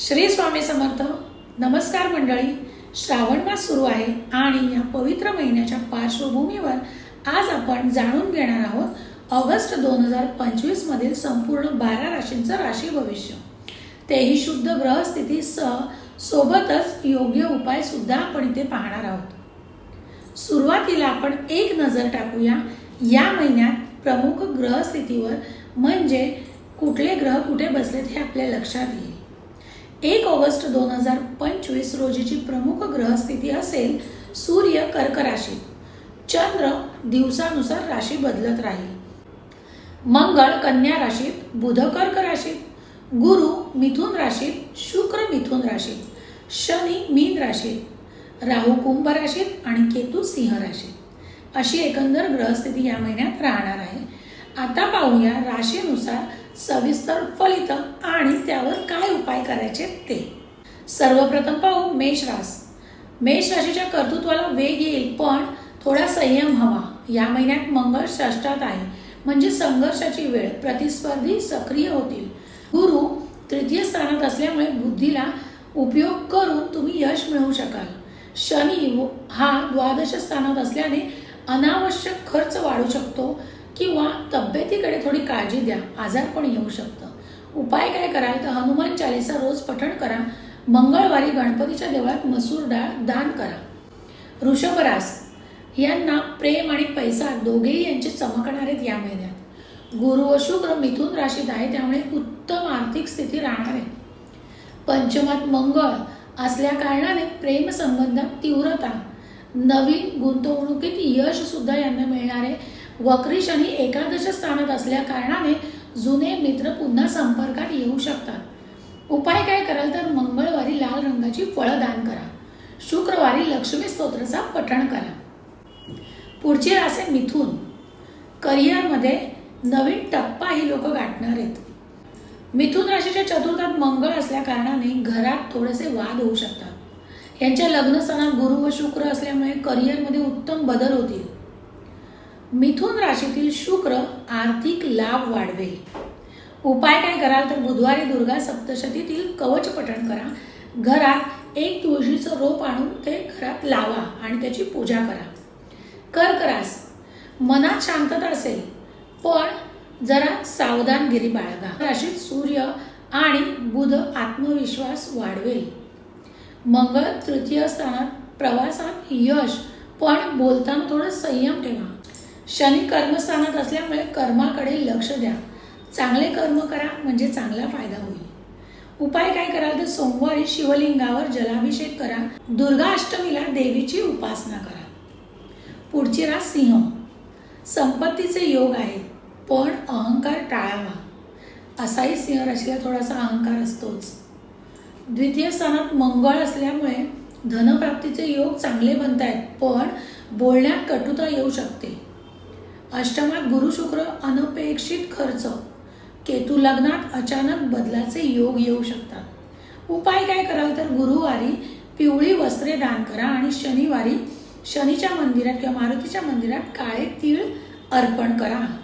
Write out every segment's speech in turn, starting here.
श्री स्वामी समर्थ नमस्कार मंडळी. श्रावण मास सुरू आहे आणि या पवित्र महिन्याच्या पार्श्वभूमीवर आज आपण जाणून घेणार आहोत ऑगस्ट दोन हजार पंचवीस मधील संपूर्ण बारा राशींचं राशी भविष्य. तेही शुद्ध ग्रहस्थिती सह सोबतच योग्य उपाय सुद्धा आपण इथे पाहणार आहोत. सुरुवातीला आपण एक नजर टाकूया. या महिन्यात प्रमुख ग्रहस्थितीवर म्हणजे कुठले ग्रह कुठे बसलेत हे आपल्या लक्षात येईल. एक ऑगस्ट दोन हजार पंचवीस रोजीची प्रमुख ग्रहस्थिती असेल सूर्य कर्क राशीत चंद्र दिवसानुसार राशी बदलत राहील. मंगळ कन्या राशीत बुध कर्क राशीत. गुरु मिथुन राशीत शुक्र मिथुन राशीत. शनी मीन राशीत. राहू कुंभ राशीत आणि केतू सिंह राशीत. अशी एकंदर ग्रहस्थिती या महिन्यात राहणार आहे. आता पाहूया राशीनुसार सविस्तर फलित आणि त्यावर काय उपाय करायचे ते. सर्वप्रथम पाहू मेष रास. मेष राशीच्या कर्तृत्वाला वेग येईल पण थोडा संयम हवा. या महिन्यात मंगळ षष्टात आहे. म्हणजे संघर्षाची वेळ प्रतिस्पर्धी सक्रिय होतील. गुरु तृतीय स्थानात असल्यामुळे बुद्धीला उपयोग करून तुम्ही यश मिळवू शकाल. शनी हा द्वादश स्थानात असल्याने अनावश्यक खर्च वाढू शकतो. किंवा तब्येतीकडे थोडी काळजी द्या आजार पण येऊ शकतं. उपाय काय कराल तर हनुमान चालिसा रोज पठण करा. मंगळवारी गणपतीच्या देवळात मसूर डाळ दान करा. ऋषभरास यांना प्रेम आणि पैसा दोघेही यांचे चमकणार आहेत या महिन्यात. गुरु व शुक्र मिथुन राशीत आहे त्यामुळे उत्तम आर्थिक स्थिती राहणार आहे. पंचमात मंगळ असल्या कारणाने प्रेमसंबंधात तीव्रता. नवीन गुंतवणुकीत यश सुद्धा यांना मिळणार आहे. वक्री शनी एकादश स्थानात असल्या कारणाने जुने मित्र पुन्हा संपर्कात येऊ शकतात. उपाय काय कराल तर मंगळवारी लाल रंगाची फळं दान करा. शुक्रवारी लक्ष्मी स्तोत्राचा पठण करा. पुढची असे मिथून. करिअरमध्ये नवीन टप्पा ही लोक गाठणार आहेत. मिथुन राशीच्या चतुर्थात मंगळ असल्या कारणाने घरात थोडेसे वाद होऊ शकतात. यांच्या सणात गुरु व शुक्र असल्यामुळे करिअरमध्ये उत्तम बदल होतील. मिथुन राशीतील शुक्र आर्थिक लाभ वाढवेल. उपाय काय कराल तर बुधवारी दुर्गा सप्तशतीतील कवच पठण करा. घरात एक तुळशीचं रोप आणून ते घरात लावा आणि त्याची पूजा करा. कर्क रास मनात शांतता असेल पण जरा सावधानगिरी बाळगा. राशीत सूर्य आणि बुध आत्मविश्वास वाढवेल. मंगळ तृतीय स्थानात प्रवासात यश पण बोलताना थोडं संयम ठेवा. शनी कर्मस्थानात असल्यामुळे कर्माकडे लक्ष द्या. चांगले कर्म करा म्हणजे चांगला फायदा होईल. उपाय काय कराल तर सोमवारी शिवलिंगावर जलाभिषेक करा. दुर्गा अष्टमीला देवीची उपासना करा. पुढची रास सिंह. संपत्तीचे योग आहेत पण अहंकार टाळावा. असाही सिंह राशीला थोडासा अहंकार असतोच. द्वितीय स्थानात मंगळ असल्यामुळे धनप्राप्तीचे योग चांगले बनत आहेत पण बोलण्यात कटुता येऊ शकते. अष्टमात गुरु शुक्र अनपेक्षित खर्च. केतू लग्नात अचानक बदलाचे योग येऊ शकतात. उपाय काय कराल तर गुरुवारी पिवळी वस्त्रे दान करा आणि शनिवारी शनीच्या मंदिरात किंवा मारुतीच्या मंदिरात काळे तीळ अर्पण करा.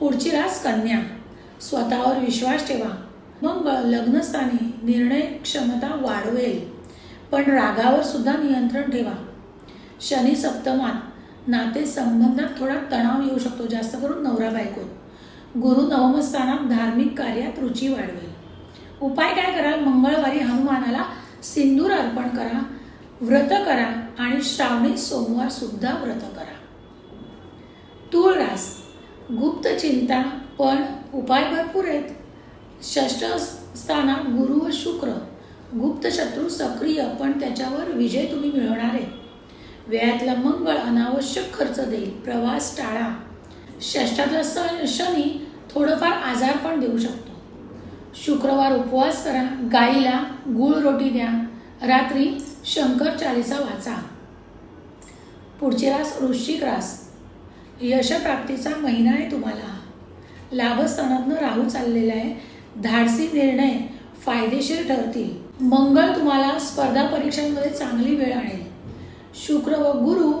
पुढची रास कन्या. स्वतःवर विश्वास ठेवा. मग लग्नस्थानी निर्णय क्षमता वाढवेल. पण रागावर सुद्धा नियंत्रण ठेवा. शनी सप्तमात नाते संबंधात थोडा तणाव येऊ शकतो जास्त करून नवरा बायकोत. गुरु नवमस्थानात धार्मिक कार्यात रुची वाढवेल. उपाय काय करा? मंगळवारी हनुमानाला सिंदूर अर्पण करा व्रत करा आणि श्रावणी सोमवार सुद्धा व्रत करा. तूळ रास गुप्त चिंता पण उपाय भरपूर आहेत. षष्ठ स्थानात गुरु व शुक्र गुप्त शत्रू सक्रिय पण त्याच्यावर विजय तुम्ही मिळवणार आहे. वेळातला मंगळ अनावश्यक खर्च देईल. प्रवास टाळा. षष्ठातला शनी थोडंफार आजार पण देऊ शकतो. शुक्रवार उपवास करा. गाईला गुळ रोटी द्या. रात्री शंकर चालिसा वाचा. पुढची रास वृश्चिक रास. यशप्राप्तीचा महिना आहे तुम्हाला. लाभस्थानातनं राहू चाललेला आहे. धाडसी निर्णय फायदेशीर ठरतील. मंगळ तुम्हाला स्पर्धा परीक्षांमध्ये चांगली वेळ आणेल. शुक्र व गुरु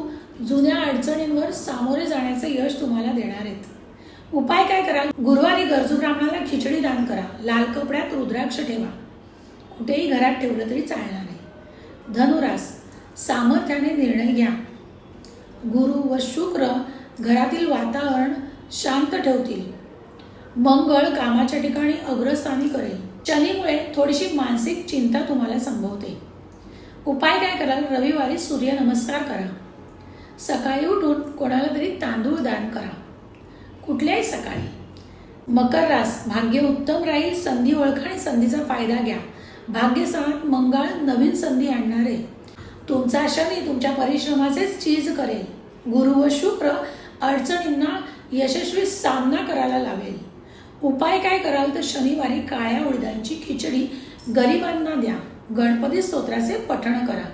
जुन्या अडचणींवर सामोरे जाण्याचं यश तुम्हाला देणार आहेत. उपाय काय करा? गुरुवारी गरजू ब्राह्मणाला खिचडी दान करा. लाल कपड्यात रुद्राक्ष ठेवा. कुठेही घरात ठेवलं तरी चालणार आहे धनुरास सामर्थ्याने निर्णय घ्या. गुरु व शुक्र घरातील वातावरण शांत ठेवतील. मंगळ कामाच्या ठिकाणी अग्रस्थानी करेल. शनीमुळे थोडीशी मानसिक चिंता तुम्हाला संभवते. उपाय काय कराल? रविवारी सूर्यनमस्कार करा. सकाळी उठून कोणाला तरी तांदूळ दान करा. कुठल्याही सकाळी. मकर रास भाग्य उत्तम राहील संधी ओळखा आणि संधीचा फायदा घ्या. भाग्यस्थानात मंगळ नवीन संधी आणणारे. तुमचा शनी तुमच्या परिश्रमाचेच चीज करेल. गुरु व शुक्र अडचणींना यशस्वी सामना करायला लावेल. उपाय काय कराल? तर शनिवारी काळ्या उडदांची खिचडी गरिबांना द्या. गणपती स्तोत्राचे पठण करा.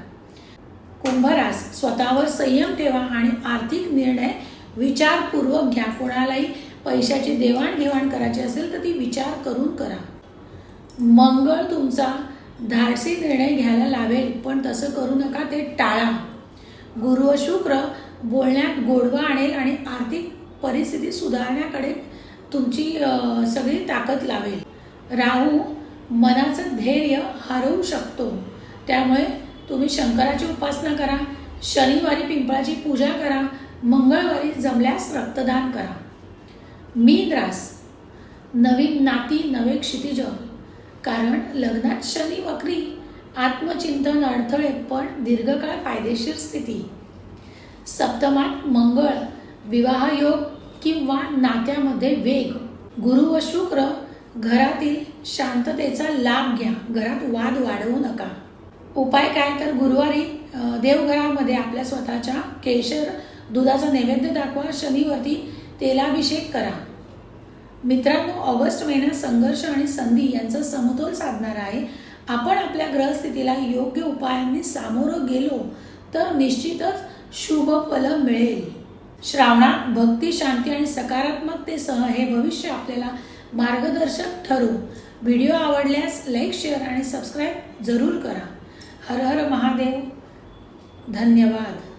कुंभरास स्वतःवर संयम ठेवा आणि आर्थिक निर्णय विचारपूर्वक घ्या. कोणालाही पैशाची देवाणघेवाण करायची असेल तर ती विचार करून करा. मंगळ तुमचा धाडसी निर्णय घ्यायला लावेल पण तसं करू नका ते टाळा. गुरु व शुक्र बोलण्यात गोडवा आणेल आणि आर्थिक परिस्थिती सुधारण्याकडे तुमची सगळी ताकद लावेल. राहू मनाचं धैर्य हरवू शकतो. त्यामुळे तुम्ही शंकराची उपासना करा शनिवारी पिंपळाची पूजा करा मंगळवारी जमल्यास रक्तदान करा. मीनरास नवीन नाती नवे क्षितिज. कारण लग्नात शनी वक्री आत्मचिंतन अडथळे पण दीर्घकाळ फायदेशीर स्थिती. सप्तमात मंगळ विवाहयोग किंवा नात्यामध्ये वेग. गुरु व शुक्र घरातील शांततेचा लाभ घ्या. घरात वाद वाढवू नका. उपाय काय तर गुरुवारी देवघरामध्ये आपल्या स्वतःच्या केशर दुधाचा नैवेद्य दाखवा. शनिवरती तेलाभिषेक करा. मित्रांनो ऑगस्ट महिन्यात संघर्ष आणि संधी यांचा समतोल साधणार आहे. आपण आपल्या ग्रहस्थितीला योग्य उपायांनी सामोरं गेलो तर निश्चितच शुभ फल मिळेल. श्रावणात भक्ती शांती आणि सकारात्मकतेसह हे भविष्य आपल्याला मार्गदर्शक ठरू. व्हिडिओ आवडल्यास लाईक शेअर आणि सबस्क्राईब जरूर करा. हर हर महादेव. धन्यवाद.